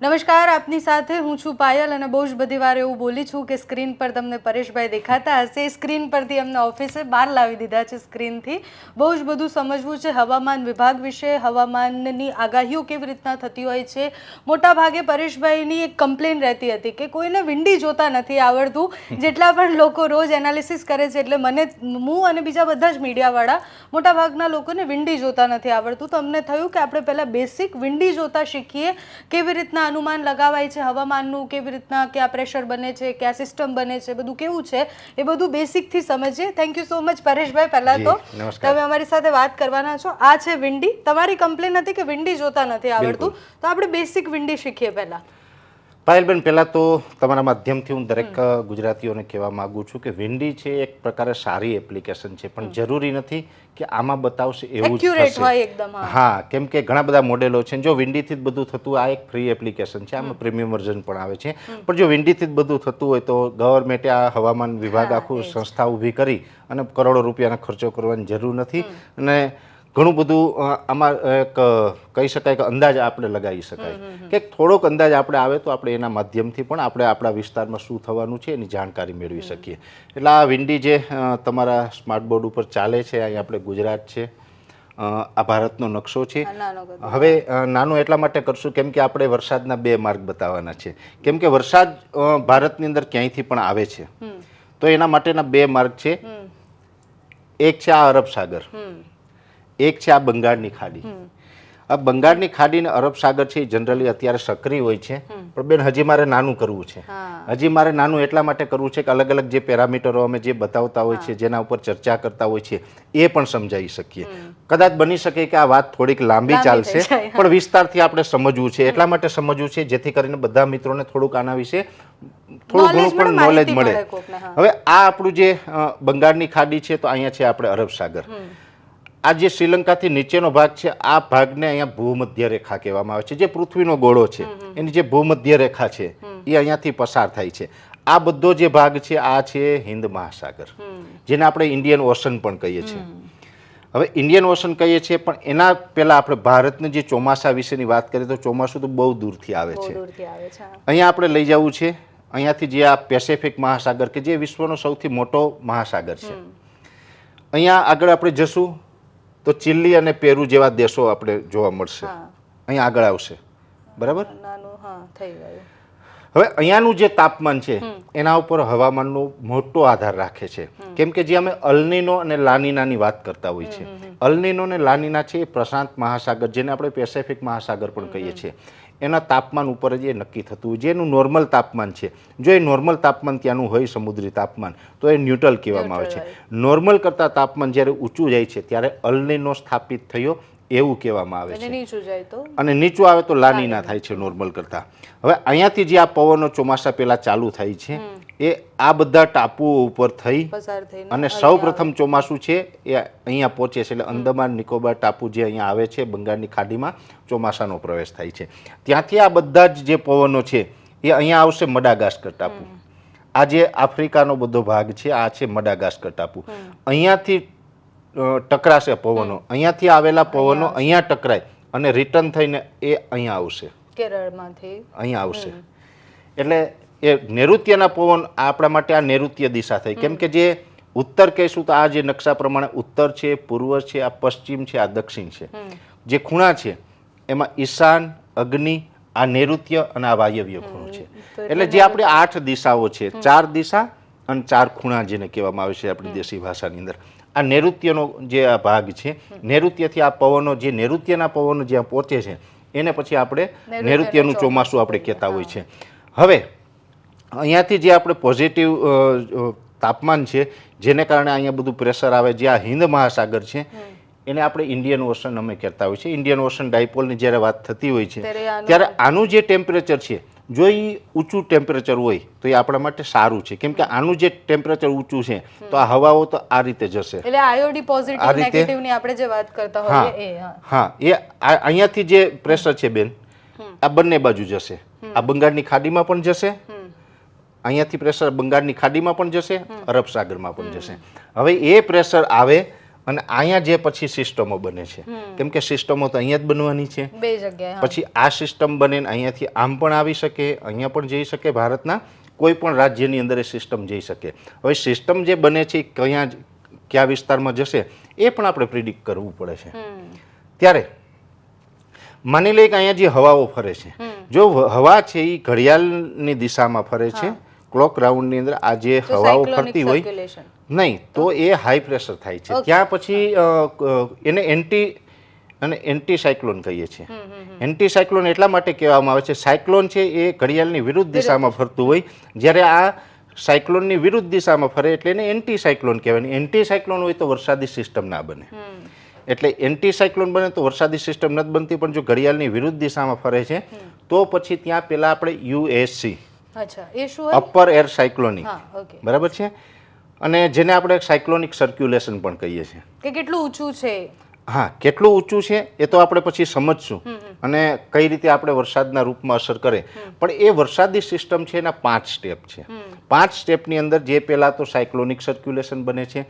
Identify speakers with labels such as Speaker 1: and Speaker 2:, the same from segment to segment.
Speaker 1: નમસ્કાર, આપની સાથે હું છું પાયલ અને બહુ જ બધી વાર એવું બોલી છું કે સ્ક્રીન પર તમને પરેશભાઈ દેખાતા હશે. સ્ક્રીન પરથી અમને ઓફિસે બહાર લાવી દીધા છે સ્ક્રીનથી. બહુ જ બધું સમજવું છે હવામાન વિભાગ વિશે, હવામાનની આગાહીઓ કેવી રીતના થતી હોય છે. મોટા ભાગે પરેશભાઈની એક કમ્પ્લેન રહેતી હતી કે કોઈને વિંડી જોતા નથી આવડતું. જેટલા પણ લોકો રોજ એનાલિસિસ કરે છે એટલે મને હું અને બીજા બધા જ મીડિયાવાળા મોટાભાગના લોકોને વિંડી જોતા નથી આવડતું. તો અમને થયું કે આપણે પહેલાં બેસિક વિંડી જોતા શીખીએ. કેવી રીતના અનુમાન લગાવાય છે? હવામાનનું કેવી રીતના ક્યાં પ્રેશર બને છે ક્યાં સિસ્ટમ બને છે બધું કેવું છે? એ બધું બેસિકથી સમજીએ. Thank you so much Pareshbhai પહેલાં તો. તમે અમારી સાથે વાત કરવાના છો. આ છે વિંડી તમારી કમ્પ્લેન હતી કે વિંડી જોતા નથી આવડતું. તો આપણે બેસિક વિંડી શીખીએ પહેલાં.
Speaker 2: પાયલબેન પહેલાં તો તમારા માધ્યમથી હું દરેક ગુજરાતીઓને કહેવા માગું છું કે વિન્ડી છે એક પ્રકારે સારી એપ્લિકેશન છે પણ જરૂરી નથી કે આમાં બતાવશે એવું જ થશે.
Speaker 1: હા.
Speaker 2: હા કેમ કે ઘણા બધા મોડેલો છે જો વિન્ડીથી જ બધું થતું આ એક ફ્રી એપ્લિકેશન છે આમાં પ્રીમિયમ વર્ઝન પણ આવે છે. પણ જો વિન્ડીથી જ બધું થતું હોય તો ગવર્મેન્ટે આ હવામાન વિભાગ આખું સંસ્થા ઊભી કરી અને કરોડો રૂપિયાનો ખર્ચો કરવાની જરૂર નથી. અને ઘણું બધું આમાં એક કહી શકાય કે અંદાજ આપણે લગાવી શકાય. કે થોડોક અંદાજ આપણે આવે તો આપણે એના માધ્યમથી પણ આપણે આપણા વિસ્તારમાં શું થવાનું છે એની જાણકારી મેળવી શકીએ. એટલે આ વિન્ડી જે તમારા સ્માર્ટ બોર્ડ ઉપર ચાલે છે અહીં આપણે ગુજરાત છે આ ભારતનો નકશો છે. હવે નાનું એટલા માટે કરશું કેમ કે આપણે વરસાદના બે માર્ગ બતાવવાના છે. કેમ કે વરસાદ ભારતની અંદર ક્યાંયથી પણ આવે છે. તો એના માટેના બે માર્ગ છે. એક છે આ અરબ સાગર. એક છે આ બંગાળની ખાડી. આ બંગાળની ખાડી ને અરબ સાગર છે એ જનરલી અત્યારે સક્રિય હોય છે પણ બેન હજી મારે નાનું કરવું છે. હજી મારે નાનું એટલા માટે કરવું છે કે અલગ અલગ જે પેરામીટરો અમે જે બતાવતા હોય છે જેના ઉપર ચર્ચા કરતા હોય છે એ પણ સમજાવી શકીએ. કદાચ બની શકે કે આ વાત થોડીક લાંબી ચાલશે પણ વિસ્તારથી આપણે સમજવું છે. એટલા માટે સમજવું છે જેથી કરીને બધા મિત્રોને થોડુંક આના વિશે થોડું ઘણું પણ નોલેજ મળે. હવે આ આપણું જે બંગાળની ખાડી છે તો અહીંયા છે આપણે અરબ સાગર. આ જે શ્રીલંકાથી નીચેનો ભાગ છે આ ભાગને અહીંયા ભૂમધ્ય રેખા કહેવામાં આવે છે. જે પૃથ્વીનો ગોળો છે એની જે ભૂમધ્ય રેખા છે એ અહીંયાથી પસાર થાય છે. આ બધો જે ભાગ છે આ છે હિન્દ મહાસાગર જેને આપણે ઇન્ડિયન ઓશન પણ કહીએ છીએ. હવે ઇન્ડિયન ઓશન કહીએ છીએ પણ એના પહેલાં આપણે ભારતની જે ચોમાસા વિશેની વાત કરીએ તો ચોમાસું તો બહુ દૂરથી આવે છે. અહીંયા આપણે લઈ જવું છે અહીંયાથી જે આ પેસેફિક મહાસાગર કે જે વિશ્વનો સૌથી મોટો મહાસાગર છે. અહીંયા આગળ આપણે જશું તો ચિલ્લી અને પેરુ જેવા દેશો આપણે જોવા મળશે. અહીં આગળ આવશે. બરાબર? હવે અહીંયાનું જે તાપમાન છે એના ઉપર હવામાનનો મોટો આધાર રાખે છે. કેમ કે જે અમે અલનીનો અને લાનીનાની વાત કરતા હોઈએ છીએ. અલનીનો અને લાનીના છે એ પ્રશાંત મહાસાગર જેને આપણે પેસેફિક મહાસાગર પણ કહીએ છીએ. એના તાપમાન ઉપર જ એ નક્કી થતું હોય. જેનું નોર્મલ તાપમાન છે. જો એ નોર્મલ તાપમાન ત્યાંનું હોય સમુદ્રી તાપમાન તો એ ન્યુટ્રલ કહેવામાં આવે છે. નોર્મલ કરતાં તાપમાન જ્યારે ઊંચું જાય છે ત્યારે અલનીનો સ્થાપિત થયો એવું કહેવામાં આવે છે.
Speaker 1: અને નીચું
Speaker 2: આવે તો લાનીના થાય છે નોર્મલ કરતાં. હવે અહીંયાથી જે આ પવનો ચોમાસા પહેલા ચાલુ થાય છે એ આ બધા ટાપુઓ ઉપર થઈ અને સૌ પ્રથમ ચોમાસું છે એ અહીંયા પહોંચે છે એટલે અંદમાન નિકોબાર ટાપુ જે અહીંયા આવે છે બંગાળની ખાડીમાં ચોમાસાનો પ્રવેશ થાય છે. ત્યાંથી આ બધા જ જે પવનો છે એ અહીંયા આવશે મડાગાસ્કર ટાપુ. આ જે આફ્રિકાનો બધો ભાગ છે આ છે મડાગાસ્કર ટાપુ. અહીંયાથી ટકરાશે પવનો. અહીંયાથી આવેલા પવનો અહીંયા. ટકરાય અને રિટર્ન થઈને એ અહીંયા આવશે.
Speaker 1: કેરળમાંથી.
Speaker 2: અહીંયા આવશે. એટલે એ નૈઋત્યના પવન આપણા માટે આ નૈઋત્ય દિશા થઈ. કેમ કે જે ઉત્તર કહીશું તો આ જે નકશા પ્રમાણે ઉત્તર છે પૂર્વ છે આ પશ્ચિમ છે આ દક્ષિણ છે. જે ખૂણા છે એમાં ઈશાન અગ્નિ આ નૈઋત્ય અને આ વાયવ્ય ખૂણો છે. એટલે જે આપણે આઠ દિશાઓ છે ચાર દિશા અને ચાર ખૂણા જેને કહેવામાં આવે છે આપણી દેશી ભાષાની અંદર. આ નૈઋત્યનો જે આ ભાગ છે નૈઋત્યથી આ પવનો જે નૈઋત્યના પવનો જ્યાં પહોંચે છે એને પછી આપણે નૈઋત્યનું ચોમાસું. આપણે કહેતા હોય છે. હવે અહીંયાથી જે આપણે પોઝિટિવ તાપમાન છે જેને કારણે અહીંયા બધું પ્રેશર આવે જે આ હિન્દ મહાસાગર છે એને આપણે ઇન્ડિયન ઓશન અમે કહેતા હોય છે. ઇન્ડિયન ઓશન ડાયપોલની જ્યારે વાત થતી હોય છે
Speaker 1: ત્યારે આનું-
Speaker 2: ત્યારે આનું જે ટેમ્પરેચર છે જો એ ઊંચું ટેમ્પરેચર હોય તો એ આપણા માટે સારું છે. કેમ કે આનું જે ટેમ્પરેચર ઊંચું છે તો આ હવાઓ તો આ રીતે જશે.
Speaker 1: એટલે આયોડી
Speaker 2: આ
Speaker 1: પોઝિટિવ
Speaker 2: રીતે-
Speaker 1: નેગેટિવની આપણે જે વાત કરતા હોઈએ એ હા.
Speaker 2: હા એ અહીંયાથી જે પ્રેશર છે બેન આ બંને બાજુ જશે. આ બંગાળની ખાડીમાં પણ જશે. અહીંયાથી પ્રેશર બંગાળની ખાડીમાં પણ જશે અરબ સાગરમાં પણ જશે. હવે એ પ્રેશર આવે અને અહીંયા જે પછી સિસ્ટમો બને છે. કેમ કે સિસ્ટમો તો અહીંયા જ બનવાની છે.
Speaker 1: બે જગ્યાએ
Speaker 2: પછી આ સિસ્ટમ બને અહીંયાથી આમ પણ આવી શકે અહીંયા પણ જઈ શકે ભારતના કોઈ પણ રાજ્યની અંદર એ સિસ્ટમ જઈ શકે. હવે સિસ્ટમ જે બને છે એ કયા કયા વિસ્તારમાં જશે એ પણ આપણે પ્રિડિક્ટ કરવું પડે છે. ત્યારે માની લઈએ કે અહીંયા જે હવાઓ ફરે છે. જો હવા છે એ ઘડિયાળની દિશામાં ફરે છે. ક્લોક રાઉન્ડની અંદર આ જે હવાઓ ફરતી હોય નહીં તો એ હાઈ પ્રેશર થાય છે. ત્યાં પછી એને એન્ટી અને એન્ટી સાયક્લોન કહીએ છીએ. એન્ટી સાયક્લોન એટલા માટે કહેવામાં આવે છે સાયક્લોન છે એ ઘડિયાળની વિરુદ્ધ દિશામાં ફરતું હોય. જ્યારે આ સાયક્લોનની વિરુદ્ધ દિશામાં ફરે એટલે એને એન્ટી સાયક્લોન કહેવાય. એન્ટી સાયક્લોન હોય તો વરસાદી સિસ્ટમ ના બને. એટલે એન્ટી સાયક્લોન બને તો વરસાદી સિસ્ટમ નથી બનતી પણ જો ઘડિયાળની વિરુદ્ધ દિશામાં ફરે છે તો પછી ત્યાં પેલા આપણે યુએસસી અપર એર સાયક્લોનિક બરાબર છે? અને જેને આપણે સાયક્લોનિક સર્ક્યુલેશન પણ કહીએ છીએ.
Speaker 1: કે કેટલું ઊંચું છે?
Speaker 2: હા કેટલું ઊંચું છે એ તો આપણે પછી સમજશું. અને કઈ રીતે આપણે વરસાદના રૂપમાં અસર કરે. પણ એ વરસાદી સિસ્ટમ છે એના પાંચ સ્ટેપ છે. પાંચ સ્ટેપની અંદર જે પહેલાં તો સાયક્લોનિક સર્ક્યુલેશન બને છે.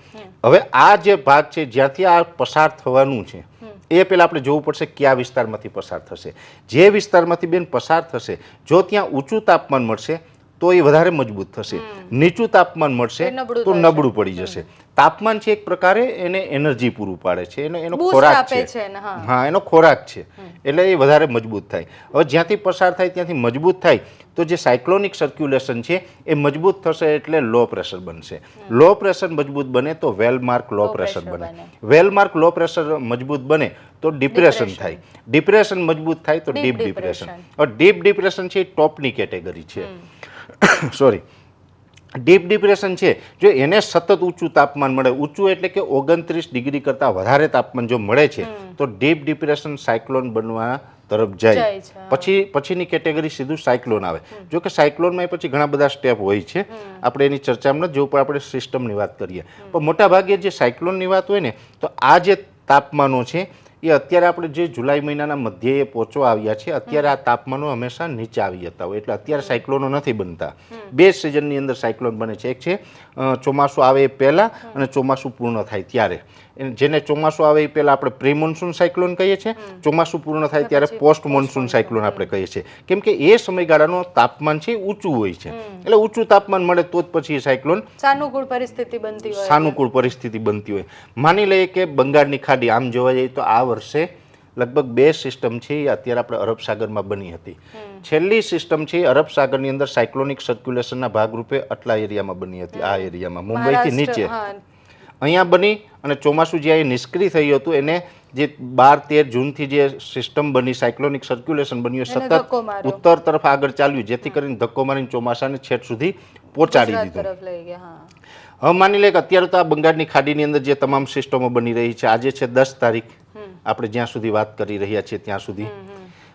Speaker 2: હવે આ જે ભાગ છે જ્યાંથી આ પસાર થવાનું છે એ પહેલાં આપણે જોવું પડશે કયા વિસ્તારમાંથી પસાર થશે. જે વિસ્તારમાંથી બેન પસાર થશે, જો ત્યાં ઊંચું તાપમાન મળશે તો એ વધારે મજબૂત થશે. નીચું તાપમાન મળશે તો નબળું પડી જશે. તાપમાન છે એક પ્રકારે એને એનર્જી પૂરું પાડે છે. એનો એનો ખોરાક છે.
Speaker 1: હા.
Speaker 2: એનો ખોરાક છે. એટલે એ વધારે મજબૂત થાય. હવે જ્યાંથી પસાર થાય ત્યાંથી મજબૂત થાય તો જે સાયક્લોનિક સર્ક્યુલેશન છે એ મજબૂત થશે એટલે લો પ્રેશર બનશે. લો પ્રેશર મજબૂત બને તો વેલ માર્ક લો પ્રેશર બને.
Speaker 1: Well mark
Speaker 2: well mark low pressure મજબૂત બને તો ડિપ્રેશન થાય. ડિપ્રેશન મજબૂત થાય તો ડીપ ડિપ્રેશન હવે ડીપ ડિપ્રેશન છે એ ટોપની કેટેગરી છે. સોરી ડીપ ડિપ્રેશન છે. જો એને સતત ઊંચું તાપમાન મળે ઊંચું એટલે કે ઓગણત્રીસ ડિગ્રી કરતાં વધારે તાપમાન જો મળે છે તો ડીપ ડિપ્રેશન સાયક્લોન બનવા તરફ જાય. પછી પછીની કેટેગરી સીધું સાયક્લોન આવે. જો કે સાયક્લોનમાં પછી ઘણા બધા સ્ટેપ હોય છે. આપણે એની ચર્ચામાં જો પણ આપણે સિસ્ટમની વાત કરીએ. પણ મોટાભાગે જે સાયક્લોનની વાત હોય ને તો આ જે તાપમાનો છે એ અત્યારે આપણે જે જુલાઈ મહિનાના મધ્યે પહોંચવા આવ્યા છે અત્યારે આ તાપમાનો હંમેશા નીચે આવી જતા હોય. એટલે અત્યારે સાયક્લોનો નથી બનતા. બે સિઝનની અંદર સાયક્લોન બને છે. એક છે ચોમાસું આવે એ પહેલાં અને ચોમાસું પૂર્ણ થાય ત્યારે. જેને ચોમાસું આવે એ પહેલાં આપણે પ્રી મોન્સૂન સાયક્લોન કહીએ છીએ. ચોમાસું પૂર્ણ થાય ત્યારે પોસ્ટ મોન્સૂન સાયક્લોન આપણે કહીએ છીએ. કેમ કે એ સમયગાળાનો તાપમાન છે ઊંચું હોય છે. એટલે ઊંચું તાપમાન મળે તો જ પછી એ સાયક્લોન
Speaker 1: સાનુકૂળ પરિસ્થિતિ બનતી હોય.
Speaker 2: સાનુકૂળ પરિસ્થિતિ બનતી હોય. માની લઈએ કે બંગાળની ખાડી આમ જોવા જઈએ તો આ વર્ષે લગભગ બે સિસ્ટમ છે એ અત્યારે આપણે અરબ સાગરમાં બની હતી. છેલ્લી સિસ્ટમ છે અરબ સાગરની અંદર સાયક્લોનિક સર્ક્યુલેશનના ભાગરૂપે આટલા એરિયામાં બની હતી આ એરિયામાં મુંબઈથી નીચે. અહીંયા બની અને ચોમાસું જ્યાં એ નિષ્ક્રિય થયું હતું એને જે બાર તેર જૂનથી જે સિસ્ટમ બની સાયક્લોનિક સર્ક્યુલેશન બન્યું સતત ઉત્તર તરફ આગળ ચાલ્યું જેથી કરીને ધક્કો મારીને ચોમાસાને છેટ સુધી પહોંચાડી દીધું. હવે માની લે કે અત્યારે તો આ બંગાળની ખાડીની અંદર જે તમામ સિસ્ટમો બની રહી છે આજે છે દસ તારીખ. આપણે જ્યાં સુધી વાત કરી રહ્યા છીએ ત્યાં સુધી.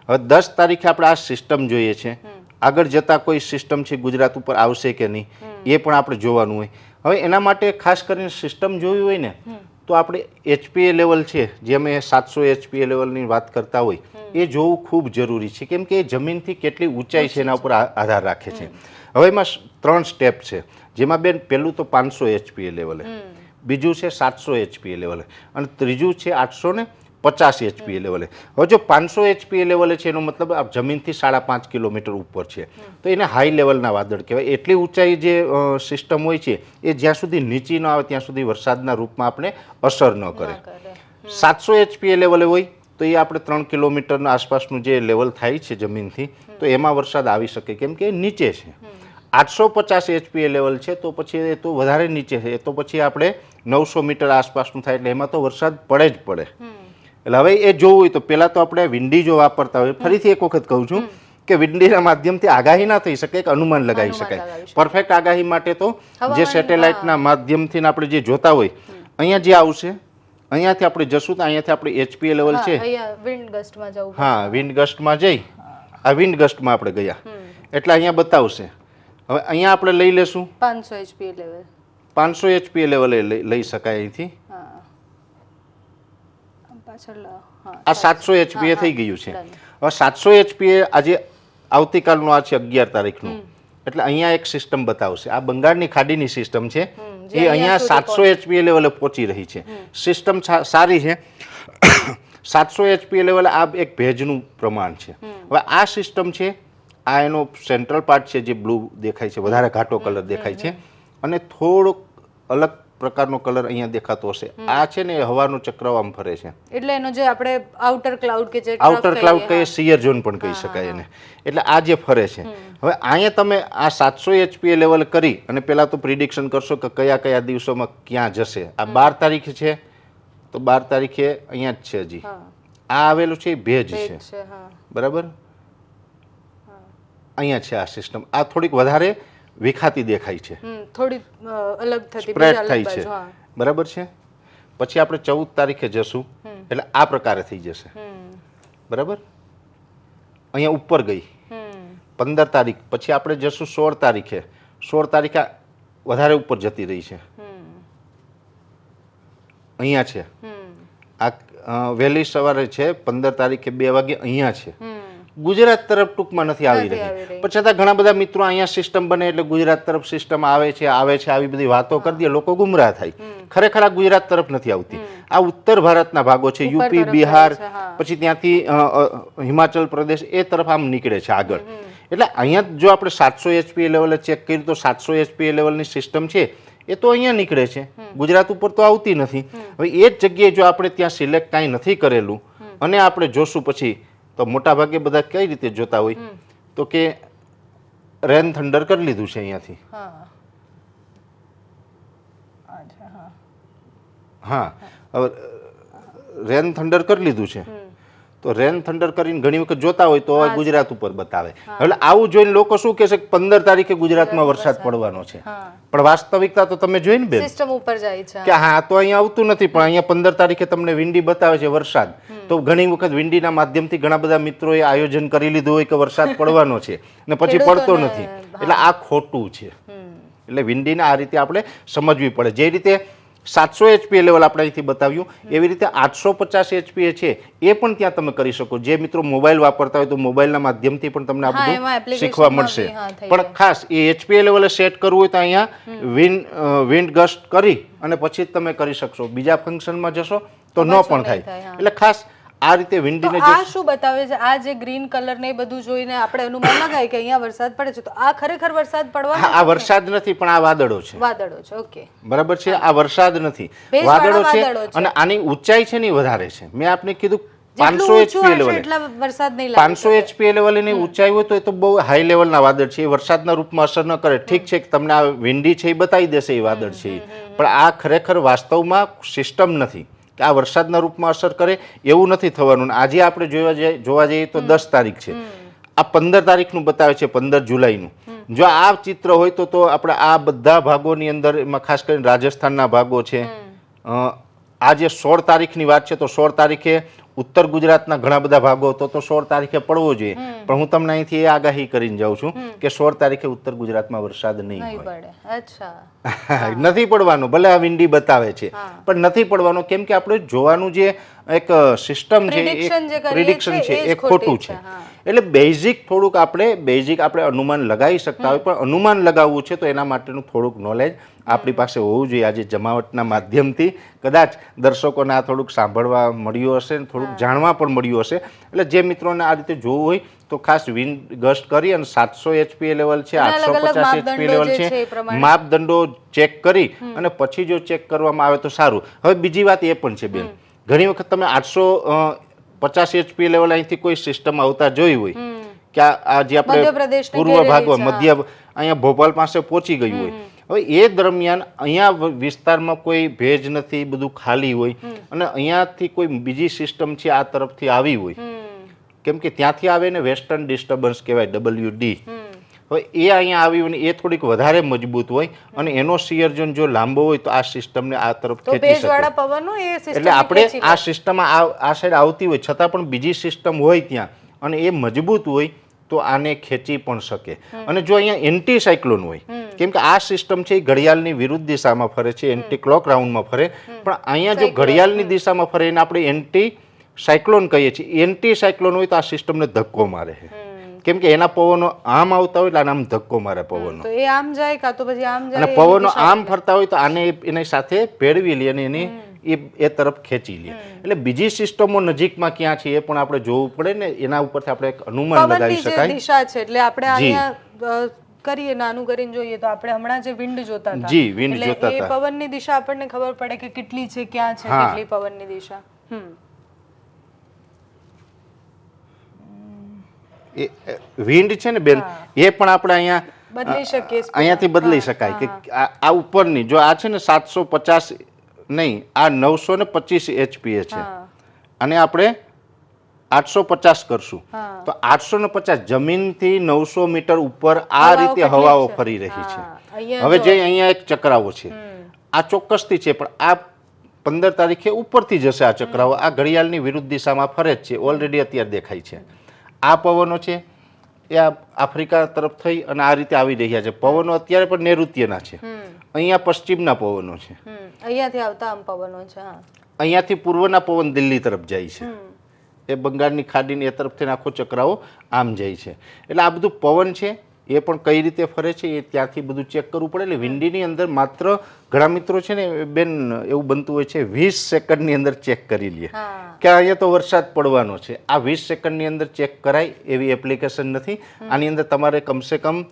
Speaker 2: હવે દસ તારીખે આપણે આ સિસ્ટમ જોઈએ છે. આગળ જતા કોઈ સિસ્ટમ છે ગુજરાત ઉપર આવશે કે નહીં એ પણ આપણે જોવાનું હોય. હવે એના માટે ખાસ કરીને સિસ્ટમ જોવી હોય ને તો આપણે એચપીએ લેવલ છે જે અમે સાતસો એચપીએ લેવલની વાત કરતા હોય એ જોવું ખૂબ જરૂરી છે. કેમ કે એ જમીનથી કેટલી ઊંચાઈ છે એના ઉપર આધાર રાખે છે. હવે એમાં ત્રણ સ્ટેપ છે. જેમાં બેન પહેલું તો પાંચસો એચપીએ લેવલે બીજું છે સાતસો એચપીએ લેવલે અને ત્રીજું છે આઠસો ને પચાસ એચપીએ લેવલે. હવે જો પાંચસો એચપીએ લેવલે છે એનો મતલબ આ જમીનથી સાડા પાંચ કિલોમીટર ઉપર છે. તો એને હાઈ લેવલના વાદળ કહેવાય. એટલી ઊંચાઈ જે સિસ્ટમ હોય છે એ જ્યાં સુધી નીચી ન આવે ત્યાં સુધી વરસાદના રૂપમાં આપણે અસર ન કરે. સાતસો એચપીએ લેવલે હોય તો એ આપણે ત્રણ કિલોમીટરના આસપાસનું જે લેવલ થાય છે જમીનથી તો એમાં વરસાદ આવી શકે કેમ કે એ નીચે છે. આઠસો પચાસ એચપીએ લેવલ છે તો પછી એ તો વધારે નીચે છે. એ તો પછી આપણે નવસો મીટર આસપાસનું થાય એટલે એમાં તો વરસાદ પડે જ પડે. એટલે હવે એ જોવું હોય તો પહેલાં તો આપણે વિંડી જો વાપરતા હોય. ફરીથી એક વખત કહું છું કે વિંડીના માધ્યમથી આગાહી ના થઈ શકે એક અનુમાન લગાવી શકાય. પરફેક્ટ આગાહી માટે તો જે સેટેલાઇટના માધ્યમથી આપણે જે જોતા હોય અહીંયા જે આવશે અહીંયાથી આપણે જશું તો અહીંયાથી આપણે એચપીએ લેવલ છે.
Speaker 1: વિન્ડ ગસ્ટમાં જવું
Speaker 2: હા વિન્ડ ગસ્ટમાં જઈ આ વિન્ડ ગસ્ટમાં આપણે ગયા. એટલે અહીંયા બતાવશે. હવે અહીંયા આપણે લઈ લેશું.
Speaker 1: પાંચસો એચપીએ લેવલ
Speaker 2: પાંચસો એચપીએ લેવલે લઈ શકાય અહીંથી. આ સાતસો એચપીએ થઈ ગયું છે. હવે સાતસો એચપીએ આજે આવતીકાલનું આ છે અગિયાર તારીખનું. એટલે અહીંયા એક સિસ્ટમ બતાવશે. આ બંગાળની ખાડીની સિસ્ટમ છે.
Speaker 1: જે
Speaker 2: એ અહીંયા સાતસો એચપી લેવલે પહોંચી રહી છે. સિસ્ટમ સારી છે. સાતસો એચપી લેવલે આ એક ભેજનું પ્રમાણ છે. હવે આ સિસ્ટમ છે આ એનો સેન્ટ્રલ પાર્ટ છે જે બ્લુ દેખાય છે વધારે ઘાટો કલર દેખાય છે. અને થોડોક અલગ પ્રકારનો કલર અહીંયા દેખાતો હશે. આ છે ને હવાનો ચક્ર આમ ફરે છે.
Speaker 1: એટલે એનો જે આપણે આઉટર ક્લાઉડ કે જે
Speaker 2: આઉટર ક્લાઉડ કહીએ સિયર ઝોન પણ કહી શકાય એને. એટલે આ જે ફરે છે. હવે અહીંયા તમે આ સાતસો એચપીએ લેવલ કરી અને પહેલાં તો પ્રિડિક્શન કરશો કે કયા કયા દિવસોમાં ક્યાં જશે. આ બાર તારીખ છે તો બાર તારીખે અહીંયા જ છે હજી. આ આવેલું છે એ ભેજ છે. બરાબર? અહીંયા છે આ સિસ્ટમ આ થોડીક વધારે વિખાતી દેખાય છે.
Speaker 1: થોડી અલગ થતી
Speaker 2: સ્પ્રેડ થાય છે. બરાબર છે? પછી આપણે ચૌદ તારીખે જશું. એટલે આ પ્રકારે થઈ જશે. બરાબર? અહીંયા ઉપર ગઈ. પંદર તારીખ. પછી આપણે જશું સોળ તારીખે. સોળ તારીખે વધારે ઉપર જતી રહી છે. અહીંયા છે. આ વહેલી સવારે છે પંદર તારીખે બે વાગે અહીંયા છે. ગુજરાત તરફ ટૂંકમાં નથી આવી રહી. પણ છતાં ઘણા બધા મિત્રો અહીંયા સિસ્ટમ બને એટલે ગુજરાત તરફ સિસ્ટમ આવે છે આવે છે આવી બધી વાતો કરી દે લોકો ગુમરાહ થાય. ખરેખર આ ગુજરાત તરફ નથી આવતી. આ ઉત્તર ભારતના ભાગો છે યુપી બિહાર. પછી ત્યાંથી હિમાચલ પ્રદેશ એ તરફ આમ નીકળે છે આગળ. એટલે અહીંયા જો આપણે સાતસો એચપી લેવલે ચેક કર્યું તો સાતસો એચપી લેવલની સિસ્ટમ છે એ તો અહીંયા નીકળે છે. ગુજરાત ઉપર તો આવતી નથી. હવે એ જ જગ્યાએ જો આપણે ત્યાં સિલેક્ટ કાંઈ નથી કરેલું અને આપણે જોશું પછી તો મોટા ભાગે બધા કઈ રીતે જોતા હોય? તો કે રેન થંડર કરી લીધું છે અહીંયાથી.
Speaker 1: હા.
Speaker 2: હવે રેન થંડર કરી લીધું છે. તો રેન થંડર કરીને ઘણી વખત જોતા હોય તો ગુજરાત ઉપર બતાવે. એટલે આવું જોઈને લોકો શું કહેશે કે પંદર તારીખે ગુજરાતમાં વરસાદ પડવાનો છે. પણ વાસ્તવિકતા તો તમે જોઈ ને બેન.
Speaker 1: સિસ્ટમ ઉપર જાય છે.
Speaker 2: કે હા તો અહીંયા આવતું નથી પણ અહીંયા પંદર તારીખે તમને વિંડી બતાવે છે વરસાદ. તો ઘણી વખત વિંડીના માધ્યમથી ઘણા બધા મિત્રોએ આયોજન કરી લીધું હોય કે વરસાદ પડવાનો છે ને પછી પડતો નથી. એટલે આ ખોટું છે. એટલે વિંડીને આ રીતે આપણે સમજવી પડે. જે રીતે સાતસો એચપી લેવલ આપણે અહીંથી બતાવ્યું. એવી રીતે આઠસો પચાસ એચપી છે. એ પણ ત્યાં તમે કરી શકો. જે મિત્રો મોબાઈલ વાપરતા હોય તો મોબાઈલના માધ્યમથી પણ તમને આ બધું શીખવા મળશે. પણ ખાસ એ એચપી લેવલે સેટ કરવું હોય તો અહીંયા વિન્ડ વિન્ડ ગસ્ટ કરી અને પછી તમે કરી શકશો. બીજા ફંક્શનમાં જશો તો ન પણ થાય, એટલે ખાસ આ રીતે વિન્ડીને
Speaker 1: આ શું બતાવે છે? આ જે ગ્રીન કલર ને એ બધું જોઈને આપણે અનુમાન લગાય કે અહીંયા વરસાદ પડે છે. તો આ ખરેખર વરસાદ પડવાનો
Speaker 2: આ વરસાદ નથી પણ આ વાદળો છે.
Speaker 1: વાદળો છે ઓકે.
Speaker 2: બરાબર છે? આ વરસાદ નથી. વાદળો છે અને આની ઊંચાઈ છે ને વધારે છે. મેં આપને કીધું પાંચસો
Speaker 1: ઊંચું
Speaker 2: એચપી
Speaker 1: એટલા વરસાદ નહીં લાગે
Speaker 2: પાંચસો એચપી લેવલની ઊંચાઈ હોય તો એ તો બહુ હાઈ લેવલના વાદળ છે. એ વરસાદના રૂપમાં અસર ન કરે. ઠીક છે કે તમને આ વિંડી છે એ બતાવી દેશે એ વાદળ છે પણ આ ખરેખર વાસ્તવમાં સિસ્ટમ નથી. કે આ વરસાદના રૂપમાં અસર કરે એવું નથી થવાનું. આજે આપણે જોવા જઈએ જોવા જઈએ તો દસ તારીખ છે. આ પંદર તારીખનું બતાવે છે પંદર જુલાઈનું. જો આ ચિત્ર હોય તો તો આપણે આ બધા ભાગોની અંદર એમાં ખાસ કરીને રાજસ્થાનના ભાગો છે. આજે સોળ તારીખની વાત છે તો સોળ તારીખે ઉત્તર ગુજરાતના ઘણા બધા ભાગો તો તો સોળ તારીખે પડવો જોઈએ. પણ હું તમને અહીંથી એ આગાહી કરીને જાઉં છું કે સોળ તારીખે ઉત્તર ગુજરાતમાં વરસાદ નહીં
Speaker 1: પડે. અચ્છા.
Speaker 2: નથી પડવાનું ભલે આ વિંડી બતાવે છે. પણ નથી પડવાનો કેમ કે આપણે જોવાનું જે એક સિસ્ટમ છે એ પ્રિડિક્શન છે
Speaker 1: એ
Speaker 2: ખોટું છે, એટલે બેઝિક થોડુંક આપણે બેઝિક આપણે અનુમાન લગાવી શકતા હોય પણ અનુમાન લગાવવું છે તો એના માટેનું થોડુંક નોલેજ આપણી પાસે હોવું જોઈએ આજે જમાવટના માધ્યમથી. કદાચ દર્શકોને આ થોડુંક સાંભળવા મળ્યું હશે ને થોડુંક જાણવા પણ મળ્યું હશે. એટલે જે મિત્રોને આ રીતે જોવું હોય તો ખાસ વિન્ડ ગસ્ટ કરી અને સાતસો એચપી લેવલ છે આઠસો પચાસ એચપી લેવલ
Speaker 1: છે.
Speaker 2: માપદંડો ચેક કરી અને પછી જો ચેક કરવામાં આવે તો સારું. હવે બીજી વાત એ પણ છે બેન. ઘણી વખત તમે આઠસો પચાસ એચપી લેવલ અહીંથી કોઈ સિસ્ટમ આવતા જોઈ હોય કે આ જે આપણે પૂર્વ
Speaker 1: ભાગ
Speaker 2: ભાગમાં મધ્ય અહીંયા ભોપાલ પાસે પહોંચી ગયું હોય. હવે એ દરમિયાન અહીંયા વિસ્તારમાં કોઈ ભેજ નથી બધું ખાલી હોય અને અહીંયાથી કોઈ બીજી સિસ્ટમ છે આ તરફથી આવી હોય. કેમ કે ત્યાંથી આવે ને વેસ્ટર્ન ડિસ્ટર્બન્સ કહેવાય ડબલ્યુ ડી હવે એ અહીંયા આવી હોય ને એ થોડીક વધારે મજબૂત હોય અને એનો સિયર્જન જો લાંબો હોય તો આ સિસ્ટમને આ તરફ ખેંચી શકે. એટલે આપણે આ સિસ્ટમ આ સાઈડ આવતી હોય છતાં પણ બીજી સિસ્ટમ હોય ત્યાં અને એ મજબૂત હોય તો આને ખેંચી પણ શકે. અને જો અહીંયા એન્ટી સાયક્લોન હોય કેમ કે આ સિસ્ટમ છે એ ઘડિયાળની વિરુદ્ધ દિશામાં ફરે છે એન્ટી ક્લોક રાઉન્ડમાં ફરે. પણ અહીંયા જો ઘડિયાળની દિશામાં ફરે એને આપણે એન્ટી સાયક્લોન કહીએ છીએ. એન્ટી સાયક્લોન હોય તો આ સિસ્ટમને ધક્કો મારે છે. કેમ કે એના પવનો આમ આવતા હોય એટલે આને આમ ધક્કો મારે પવનો.
Speaker 1: એ આમ જાય કાં તો પછી આમ
Speaker 2: અને
Speaker 1: જાય
Speaker 2: પવનો આમ ફરતા હોય તો આને એની સાથે ભેળવી લે અને એની એ એ તરફ ખેંચી લે. એટલે બીજી સિસ્ટમો નજીકમાં ક્યાં છે એ પણ આપણે જોવું પડે ને એના ઉપરથી આપણે એક અનુમાન લગાવી શકાય.
Speaker 1: દિશા છે એટલે આપણે અહીંયા કરીએ નાનું કરીને જોઈએ તો આપણે હમણાં જે વિન્ડ જોતા હતા.
Speaker 2: જી,
Speaker 1: વિન્ડ
Speaker 2: જોતા
Speaker 1: એ
Speaker 2: હતા.
Speaker 1: પવનની દિશા આપણને ખબર પડે કે કેટલી છે ક્યાં છે. કેટલી પવનની દિશા. હમ.
Speaker 2: એ વિન્ડ છે ને બેન એ પણ આપણે અહીંયા
Speaker 1: બદલી શકીએ
Speaker 2: અહીંયાથી બદલી શકાય કે આ ઉપરની જો આ છે ને સાતસો પચાસ નહીં આ નવસો ને પચીસ એચપીએ છે. અને આપણે આઠસો પચાસ કરશું. તો આઠસો ને પચાસ જમીનથી નવસો મીટર ઉપર આ રીતે હવાઓ ફરી રહી છે. હવે
Speaker 1: જે
Speaker 2: અહીંયા એક ચક્રાવો છે. આ ચોક્કસથી છે પણ આ પંદર તારીખે ઉપરથી જશે આ ચક્રાવો. આ ઘડિયાળની વિરુદ્ધ દિશામાં ફરે જ છે. ઓલરેડી અત્યારે દેખાય છે. આ પવનો છે એ આફ્રિકા તરફ થઈ અને આ રીતે આવી રહ્યા છે. પવનો અત્યારે પણ નૈઋત્યના છે. અહીંયા પશ્ચિમના પવનો છે.
Speaker 1: અહીંયાથી આવતા આમ પવનો છે હા.
Speaker 2: અહીંયાથી પૂર્વના પવન દિલ્હી તરફ જાય છે. એ બંગાળની ખાડીની એ તરફથી આખો ચક્રાવો આમ જાય છે. એટલે આ બધું પવન છે એ પણ કઈ રીતે ફરે છે એ ત્યાંથી બધું ચેક કરવું પડે. એટલે વિંડીની અંદર માત્ર ઘણા મિત્રો છે ને બેન એવું બનતું હોય છે વીસ સેકન્ડની અંદર ચેક કરી લે.
Speaker 1: હા.
Speaker 2: કે અહીંયા તો વરસાદ પડવાનો છે. આ વીસ સેકન્ડની અંદર ચેક કરાય એવી એપ્લિકેશન નથી. આની અંદર તમારે કમસે કમ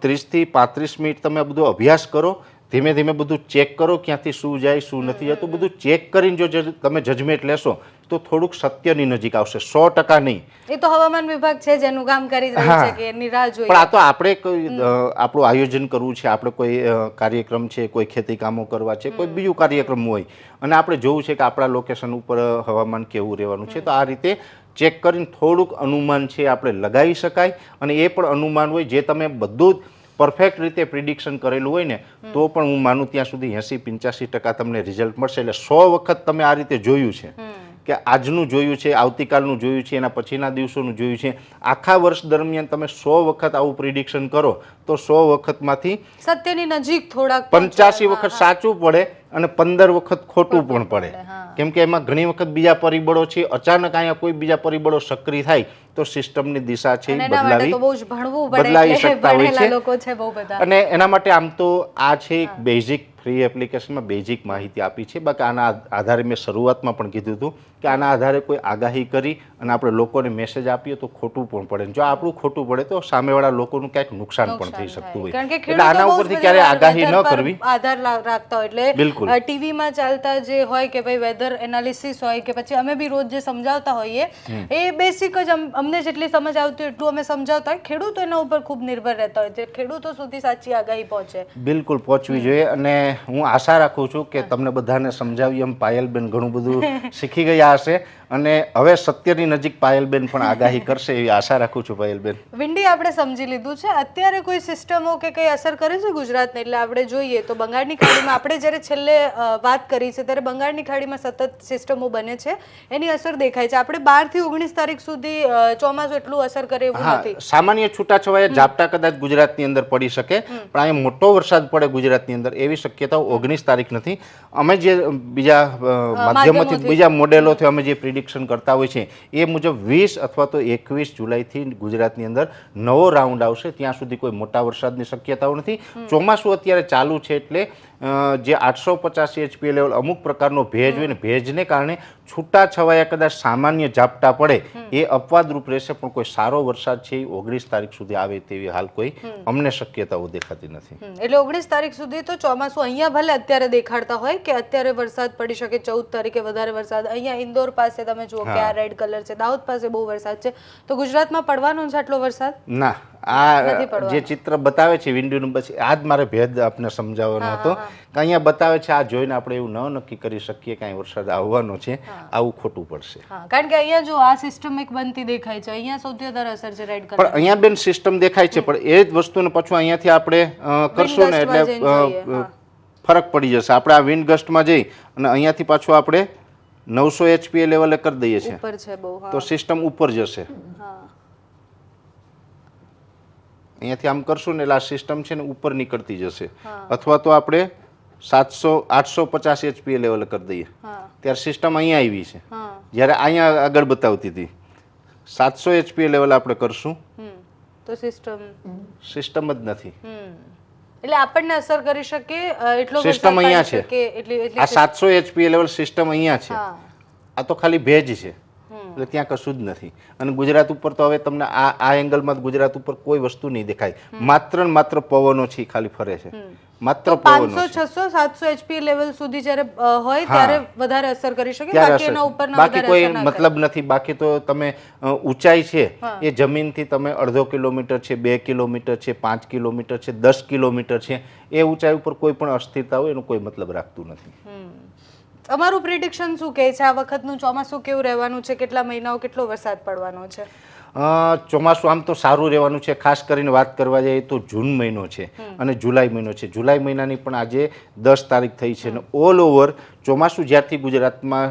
Speaker 2: ત્રીસથી પાંત્રીસ મિનિટ તમે બધો અભ્યાસ કરો ધીમે ધીમે બધું ચેક કરો ક્યાંથી શું જાય શું નથી જતું બધું ચેક કરીને જો તમે જજમેન્ટ લેશો તો થોડુંક સત્યની નજીક આવશે સો ટકા નહીં.
Speaker 1: એ તો હવામાન વિભાગ છે જેનું કામ કરી રહ્યું છે કે નિરાહ જોઈએ.
Speaker 2: પણ આ તો આપણે કોઈ આપણું આયોજન કરવું છે આપણે કોઈ કાર્યક્રમ છે કોઈ ખેતી કામો કરવા છે કોઈ બીજું કાર્યક્રમ હોય અને આપણે જોવું છે કે આપણા લોકેશન ઉપર હવામાન કેવું રહેવાનું છે તો આ રીતે ચેક કરીને થોડુંક અનુમાન છે આપણે લગાવી શકાય અને એ પણ અનુમાન હોય જે તમે બધું જ પરફેક્ટ રીતે પ્રિડિક્શન કરેલું હોય ને તો પણ હું માનું ત્યાં સુધી એંસી પંચ્યાસી ટકા તમને રિઝલ્ટ મળશે. એટલે સો વખત તમે આ રીતે જોયું છે કે આજનું જોયું છે આવતીકાલનું જોયું છે એના પછીના દિવસોનું જોયું છે. આખા વર્ષ દરમિયાન તમે સો વખત આવું પ્રિડિક્શન કરો તો સો વખતમાંથી
Speaker 1: સત્યની નજીક થોડાક
Speaker 2: પંચ્યાસી વખત સાચું પડે અને પંદર વખત ખોટું પણ પડે.
Speaker 1: કેમકે
Speaker 2: કેમ કે એમાં ઘણી વખત બીજા પરિબળો છે અચાનક અહીંયા કોઈ બીજા પરિબળો સક્રિય થાય તો સિસ્ટમની દિશા છે બદલાવી બદલાવી શકતા હોય છે. અને એના માટે આમ તો આ છે એક બેઝિક ફ્રી એપ્લિકેશનમાં બેઝિક માહિતી આપી છે. બાકી આના આધારે મેં શરૂઆતમાં પણ કીધું હતું કે આના આધારે કોઈ આગાહી કરી અને આપણે લોકોને મેસેજ આપીએ તો ખોટું પણ પડે. જો આપણું ખોટું પડે તો સામેવાળા લોકોનું ક્યાંક નુકસાન પણ થઈ શકતું હોય. એટલે આના ઉપરથી ક્યારે આગાહી ન કરવી.
Speaker 1: આધાર રાખતા એટલે
Speaker 2: બિલકુલ.
Speaker 1: ટીવીમાં ચાલતા જે હોય કે ભાઈ વેધર એનાલિસિસ હોય કે પછી અમે બી રોજ જે સમજાવતા હોઈએ એ બેસિક જ અમને જેટલી સમજ આવતી એટલું અમે સમજાવતા હોય. ખેડૂતો એના ઉપર ખૂબ નિર્ભર રહેતા હોય છે. ખેડૂતો સુધી સાચી આગાહી પહોંચે.
Speaker 2: બિલકુલ પહોંચવી જોઈએ અને હું આશા રાખું છું કે તમને બધાને સમજાવી એમ પાયલબેન ઘણું બધું શીખી ગયા હશે. અને હવે સત્યની નજીક પાયલબેન પણ આગાહી કરશે એવી આશા રાખું છું પાયલબેન.
Speaker 1: વિંડી આપણે સમજી લીધું છે. અત્યારે કોઈ સિસ્ટમો કે કઈ અસર કરે છે ગુજરાતને? એટલે આપણે જોઈએ તો બંગાળની ખાડીમાં આપણે જ્યારે છેલ્લે વાત કરી છે ત્યારે બંગાળની ખાડીમાં સતત સિસ્ટમો બને છે. એની અસર દેખાય છે. આપણે બારથી ઓગણીસ તારીખ સુધી ચોમાસું એટલું અસર કરે એવું નથી.
Speaker 2: સામાન્ય છૂટાછવાયા ઝાપટા કદાચ ગુજરાતની અંદર પડી શકે પણ અહીંયા મોટો વરસાદ પડે ગુજરાતની અંદર એવી શક્યતાઓ ઓગણીસ તારીખ નથી. અમે જે બીજા માધ્યમોથી બીજા મોડેલોથી અમે જે પ્રિડિક્શન કરતા હોય છે એ મુજબ વીસ અથવા તો એકવીસ જુલાઈથી ગુજરાતની અંદર નવો રાઉન્ડ આવશે. ત્યાં સુધી કોઈ મોટા વરસાદની શક્યતાઓ નથી. ચોમાસું અત્યારે ચાલુ છે એટલે જે આઠસો પચાસ એચપી લેવલ અમુક પ્રકારનો ભેજ હોય ને ભેજને કારણે છૂટા છવાયા કદાચ સામાન્ય ઝાપટા પડે એ અપવાદરૂપ રહેશે પણ કોઈ સારો વરસાદ છે એ ઓગણીસ તારીખ સુધી આવે તેવી હાલ કોઈ અમને શક્યતાઓ દેખાતી નથી.
Speaker 1: એટલે ઓગણીસ તારીખ સુધી તો ચોમાસું અહીંયા ભલે અત્યારે દેખાડતા હોય કે અત્યારે વરસાદ પડી શકે ચૌદ તારીખે વધારે વરસાદ. અહીંયા ઇન્દોર પાસે તમે જુઓ કે આ રેડ કલર છે દાહોદ પાસે બહુ વરસાદ છે. તો ગુજરાતમાં પડવાનો છે આટલો વરસાદ?
Speaker 2: ના. આ જે ચિત્ર બતાવે છે વિન્ડોનું પછી આ જ મારે ભેદ આપને સમજાવવાનો હતો. કે અહીંયા બતાવે છે આ જોઈને આપણે એવું ન નક્કી કરી શકીએ કે અહીં વરસાદ આવવાનો છે આવું ખોટું પડશે.
Speaker 1: કારણ કે અહીંયા જો આ સિસ્ટમ એક બનતી દેખાય છે અહીંયા સૌથી વધારે અસર છે રેડ કલર
Speaker 2: પણ અહીંયા બેન સિસ્ટમ દેખાય છે પણ એ જ વસ્તુને પાછું અહીંયાથી આપણે કરશું ને એટલે ફરક પડી જશે. આપણે આ વિન્ડ ગસ્ટમાં જઈ અને અહીંયાથી પાછું આપણે નવસો એચપી લેવલે કરી દઈએ છીએ. તો સિસ્ટમ ઉપર જશે.
Speaker 1: હા.
Speaker 2: અહીંયાથી આમ કરશું ને એટલે આ સિસ્ટમ છે ને ઉપર નીકળતી જશે. અથવા તો આપણે સાતસો આઠસો પચાસ એચપી લેવલે કરી દઈએ. ત્યારે સિસ્ટમ અહીંયા આવી છે. જ્યારે અહીંયા આગળ બતાવતી હતી. સાતસો એચપી લેવલ આપણે કરશું.
Speaker 1: તો સિસ્ટમ
Speaker 2: સિસ્ટમ જ નથી.
Speaker 1: એટલે આપણને અસર કરી શકે એટલો સિસ્ટમ
Speaker 2: અહીંયા છે. આ સાતસો એચપી લેવલ સિસ્ટમ અહીંયા છે. આ તો ખાલી ભેજ છે. એટલે ત્યાં કશું જ નથી. અને ગુજરાત ઉપર તો હવે તમને આ આ એંગલમાં ગુજરાત ઉપર કોઈ વસ્તુ નહીં દેખાય. માત્ર ને માત્ર પવનો છે ખાલી ફરે છે. માત્ર પવનો
Speaker 1: છસો સાતસો એચપી લેવલ સુધી જ્યારે હોય ત્યારે વધારે અસર કરી શકે? બાકી. એના ઉપરના
Speaker 2: બાકી કોઈ. મતલબ નથી. બાકી તો તમે ઊંચાઈ છે એ જમીનથી તમે અડધો કિલોમીટર છે બે કિલોમીટર છે પાંચ કિલોમીટર છે દસ કિલોમીટર છે એ ઊંચાઈ ઉપર કોઈ પણ અસ્થિરતા હોય એનો કોઈ મતલબ રાખતું નથી.
Speaker 1: તમારું પ્રિડિક્શન શું કહે છે? આ વખતનું ચોમાસું કેવું રહેવાનું છે? કેટલા મહિનાઓ કેટલો વરસાદ પડવાનો છે?
Speaker 2: ચોમાસું આમ તો સારું રહેવાનું છે. ખાસ કરીને વાત કરવા જઈએ તો જૂન મહિનો છે અને જુલાઈ મહિનો છે. જુલાઈ મહિનાની પણ આજે દસ તારીખ થઈ છે અને ઓલ ઓવર ચોમાસું જ્યારથી ગુજરાતમાં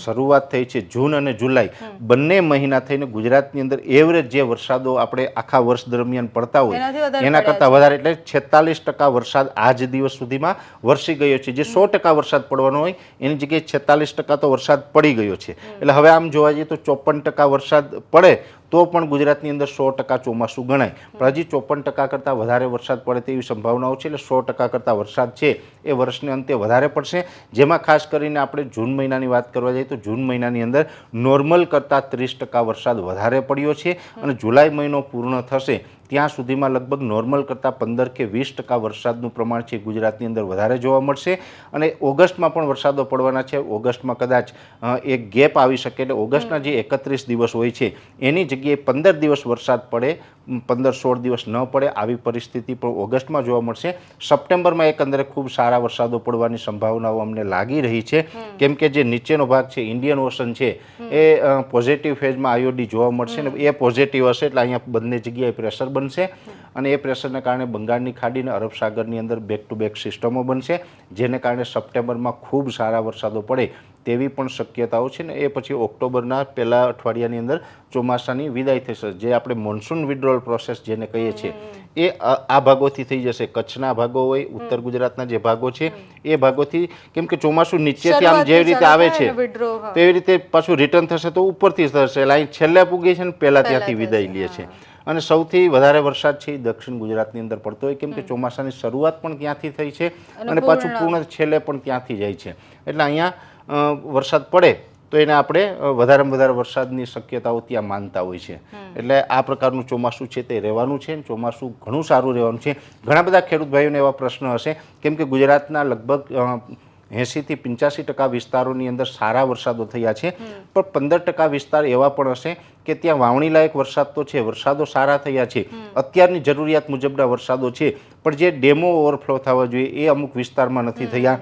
Speaker 2: શરૂઆત થઈ છે જૂન અને જુલાઈ બંને મહિના થઈને ગુજરાતની અંદર એવરેજ જે વરસાદો આપણે આખા વર્ષ દરમિયાન પડતા હોય એના કરતાં વધારે એટલે છેતાલીસ ટકા વરસાદ આજ દિવસ સુધીમાં વરસી ગયો છે. જે સો ટકા વરસાદ પડવાનો હોય એની જગ્યાએ છેતાલીસ ટકા તો વરસાદ પડી ગયો છે. એટલે હવે આમ જોવા જઈએ તો ચોપન ટકા વરસાદ પડે તો પણ ગુજરાતની અંદર સો ટકા ચોમાસું ગણાય. હજી ચોપન ટકા કરતાં વધારે વરસાદ પડે તેવી સંભાવનાઓ છે, એટલે સો ટકા કરતાં વરસાદ છે એ વર્ષને અંતે વધારે પડશે. જેમાં ખાસ કરીને આપણે જૂન મહિનાની વાત કરવા જઈએ તો જૂન મહિનાની અંદર નોર્મલ કરતાં ત્રીસ ટકા વરસાદ વધારે પડ્યો છે અને જુલાઈ મહિનો પૂર્ણ થશે. ત્યાં સુધીમાં લગભગ નોર્મલ કરતાં પંદર કે વીસ ટકા વરસાદનું પ્રમાણ છે ગુજરાતની અંદર વધારે જોવા મળશે. અને ઓગસ્ટમાં પણ વરસાદો પડવાના છે. ઓગસ્ટમાં કદાચ એક ગેપ આવી શકે એટલે ઓગસ્ટના જે એકત્રીસ દિવસ હોય છે એની જગ્યાએ પંદર દિવસ વરસાદ પડે પંદર સોળ દિવસ ન પડે આવી પરિસ્થિતિ પણ ઓગસ્ટમાં જોવા મળશે. સપ્ટેમ્બરમાં એકંદરે ખૂબ સારા વરસાદો પડવાની સંભાવનાઓ અમને લાગી રહી છે. કેમ કે જે નીચેનો ભાગ છે ઇન્ડિયન ઓશન છે એ પોઝિટિવ ફેઝમાં આયોડી જોવા મળશે ને એ પોઝિટિવ હશે એટલે અહીંયા બંને જગ્યાએ પ્રેશર બનશે અને એ પ્રેશરને કારણે બંગાળની ખાડી અને અરબ સાગરની અંદર બેક ટુ બેક સિસ્ટમો બનશે જેને કારણે સપ્ટેમ્બરમાં ખૂબ સારા વરસાદો પડે તેવી પણ શક્યતાઓ છે ને એ પછી ઓક્ટોબરના પહેલા અઠવાડિયાની અંદર ચોમાસાની વિદાય થશે. જે આપણે મોન્સૂન વિડ્રોલ પ્રોસેસ જેને કહીએ છીએ એ આ ભાગોથી થઈ જશે. કચ્છના ભાગો હોય ઉત્તર ગુજરાતના જે ભાગો છે એ ભાગોથી કેમ કે ચોમાસું નીચેથી આમ જેવી રીતે આવે છે તેવી રીતે પાછું રિટર્ન થશે તો ઉપરથી થશે. એટલે અહીં છેલ્લે પૂગી છે ને પહેલાં ત્યાંથી વિદાય લે છે. અને સૌથી વધારે વરસાદ છે એ દક્ષિણ ગુજરાતની અંદર પડતો હોય. કેમ કે ચોમાસાની શરૂઆત પણ ત્યાંથી થઈ છે અને પાછું પૂર્ણ. છેલ્લે પણ ત્યાંથી જાય છે. એટલે અહીંયા વરસાદ પડે તો એને આપણે વધારેમાં વધારે વરસાદની શક્યતાઓ ત્યાં માનતા હોય છે. એટલે આ પ્રકારનું ચોમાસું છે તે રહેવાનું છે ચોમાસું ઘણું સારું રહેવાનું છે. ઘણા બધા ખેડૂત ભાઈઓને એવા પ્રશ્ન હશે. કેમ કે ગુજરાતના લગભગ એંશીથી પંચ્યાસી ટકા વિસ્તારોની અંદર સારા વરસાદો થયા છે. પણ પંદર ટકા વિસ્તાર એવા પણ હશે કે ત્યાં વાવણી લાયક વરસાદ તો છે વરસાદો સારા થયા છે. અત્યારની જરૂરિયાત મુજબના વરસાદો છે. પણ જે ડેમો ઓવરફ્લો થવા જોઈએ એ અમુક વિસ્તારમાં નથી થયા.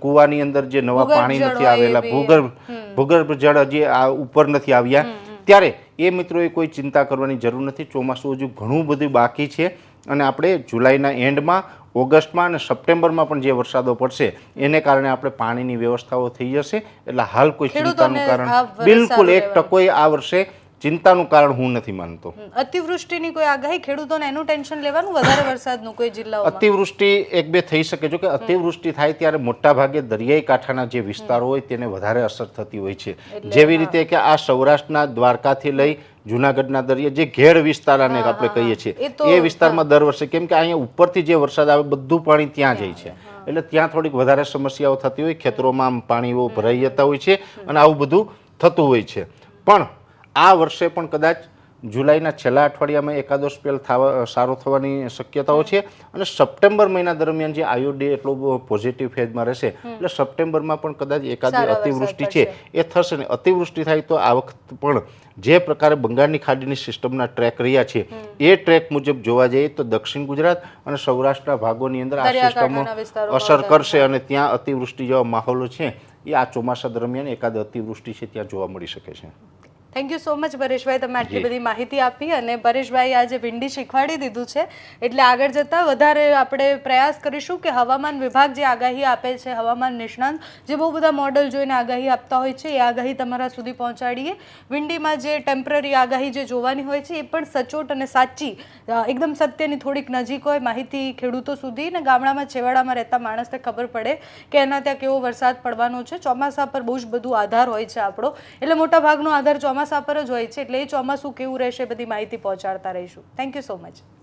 Speaker 2: કૂવાની અંદર જે નવા પાણી નથી આવેલા ભૂગર્ભ ભૂગર્ભ જળ હજી આ ઉપર નથી આવ્યા. ત્યારે એ મિત્રોએ કોઈ ચિંતા કરવાની જરૂર નથી. ચોમાસું હજુ ઘણું બધું બાકી છે. અને આપણે જુલાઈના એન્ડમાં ઓગસ્ટમાં અને સપ્ટેમ્બરમાં પણ જે વરસાદો પડશે એને કારણે આપણે પાણીની વ્યવસ્થાઓ થઈ જશે. એટલે હાલ કોઈ ચિંતાનું કારણ બિલકુલ એક ટકોય આ વર્ષે ચિંતાનું કારણ હું નથી માનતો.
Speaker 1: અતિવૃષ્ટિની કોઈ આગાહી ખેડૂતોને એનું ટેન્શન લેવાનું વધારે વરસાદનું કોઈ જિલ્લા
Speaker 2: અતિવૃષ્ટિ એક બે થઈ શકે જો કે અતિવૃષ્ટિ થાય ત્યારે મોટા ભાગે દરિયાઈ કાંઠાના જે વિસ્તારો હોય તેને વધારે અસર થતી હોય છે. જેવી રીતે કે આ સૌરાષ્ટ્રના દ્વારકાથી લઈ જુનાગઢના દરિયા જે ઘેડ વિસ્તાર આને આપણે કહીએ છીએ
Speaker 1: એ
Speaker 2: વિસ્તારમાં દર વર્ષે કેમ કે અહીંયા ઉપરથી જે વરસાદ આવે બધું પાણી ત્યાં જાય છે. એટલે ત્યાં થોડીક વધારે સમસ્યાઓ થતી હોય ખેતરોમાં પાણીઓ ભરાઈ જતા હોય છે અને આવું બધું થતું હોય છે. પણ આ વર્ષે પણ કદાચ જુલાઈના છેલ્લા અઠવાડિયામાં એકાદો સ્પેલ થવા સારો થવાની શક્યતાઓ છે. અને સપ્ટેમ્બર મહિના દરમિયાન જે આયોડે એટલો પોઝિટિવ ફેઝમાં રહેશે એટલે સપ્ટેમ્બરમાં પણ કદાચ એકાદી અતિવૃષ્ટિ છે એ થશે ને અતિવૃષ્ટિ થાય તો આ વખત પણ જે પ્રકારે બંગાળની ખાડીની સિસ્ટમના ટ્રેક રહ્યા છે એ ટ્રેક મુજબ જોવા જઈએ તો દક્ષિણ ગુજરાત અને સૌરાષ્ટ્રના ભાગોની અંદર આ સિસ્ટમો અસર કરશે અને ત્યાં અતિવૃષ્ટિ જેવા માહોલો છે એ આ ચોમાસા દરમિયાન એકાદ અતિવૃષ્ટિ છે ત્યાં જોવા મળી શકે છે.
Speaker 1: Thank you so much Pareshbhai તમે આટલી બધી માહિતી આપી અને પરેશભાઈ આજે ભીંડી શીખવાડી દીધું છે. એટલે આગળ જતાં વધારે આપણે પ્રયાસ કરીશું કે હવામાન વિભાગ જે આગાહી આપે છે હવામાન નિષ્ણાંત જે બહુ બધા મોડલ જોઈને આગાહી આપતા હોય છે એ આગાહી તમારા સુધી પહોંચાડીએ. વિંડીમાં જે ટેમ્પરરી આગાહી જે જોવાની હોય છે એ પણ સચોટ અને સાચી એકદમ સત્યની થોડીક નજીક હોય માહિતી ખેડૂતો સુધી ને ગામડામાં છેવાડામાં રહેતા માણસને ખબર પડે કે એના ત્યાં કેવો વરસાદ પડવાનો છે. ચોમાસા પર બહુ જ બધું આધાર હોય છે આપણો. એટલે મોટા ભાગનો આધાર ચોમાસા ચોમાસા પર જ હોય છે, એટલે એ ચોમાસું કેવું રહેશે બધી માહિતી પહોંચાડતા રહીશું. Thank you so much